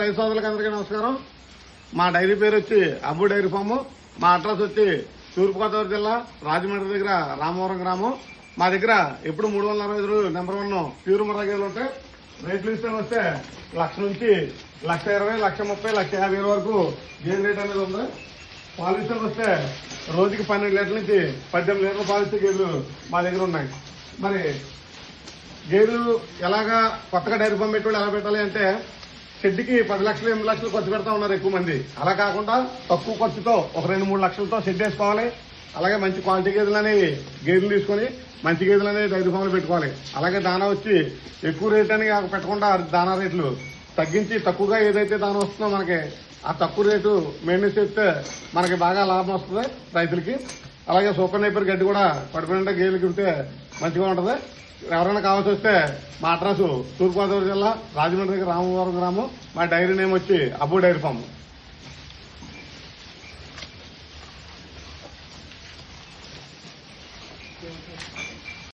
రైతు సోదరులకు అందరికీ నమస్కారం. మా డైరీ పేరు వచ్చి అబ్బు డైరీ ఫాము. మా అడ్రస్ వచ్చి తూర్పుగోదావరి జిల్లా రాజమండ్రి దగ్గర రామవరం గ్రామం. మా దగ్గర ఎప్పుడు మూడు వందల అరవై ఐదు నెంబర్ వన్ ప్యూర్ ముర్రగేలు ఉంటాయి రేట్లు విషయం వస్తే లక్ష నుంచి లక్ష ఇరవై లక్ష ముప్పై లక్ష యాభై వరకు గేమ్ రేట్ అనేది ఉంది పాలు విషయానికి వస్తే రోజుకి పన్నెండు లీటర్ల నుంచి పద్దెనిమిది లీటర్ల పాలు ఇచ్చే గేదెలు మా దగ్గర ఉన్నాయి. మరి గేదెలు ఎలాగా కొత్తగా డైరీ ఫామ్ పెట్టుకోవాలి ఎలా పెట్టాలి అంటే షెడ్కి పది లక్షలు ఎనిమిది లక్షలు ఖర్చు పెడతా ఉన్నారు ఎక్కువ మంది. అలా కాకుండా తక్కువ ఖర్చుతో ఒక రెండు మూడు లక్షలతో షెడ్ వేసుకోవాలి. అలాగే మంచి క్వాలిటీ గేదెలు అనేవి గేదెలు తీసుకొని మంచి గేదెలు అనేవి డైరీ ఫామ్లు పెట్టుకోవాలి. అలాగే దానా వచ్చి ఎక్కువ రేట్ అని పెట్టకుండా దానా రేట్లు తగ్గించి తక్కువగా ఏదైతే దాని వస్తుందో మనకి ఆ తక్కువ రేటు మెయింటెన్స్ చేస్తే మనకి బాగా లాభం వస్తుంది రైతులకి. అలాగే సూపర్ నైపర్ గడ్డి కూడా పడిపోయిన గేదెలు కుడితే మంచిగా ఉంటుంది. ఎవరైనా కావాల్సి వస్తే మా అడ్రస్ తూర్పుగోదావరి జిల్లా రాజమండ్రి రామవరం గ్రామం. మా డైరీ నేమ్ వచ్చి అబ్బు డైరీ ఫామ్.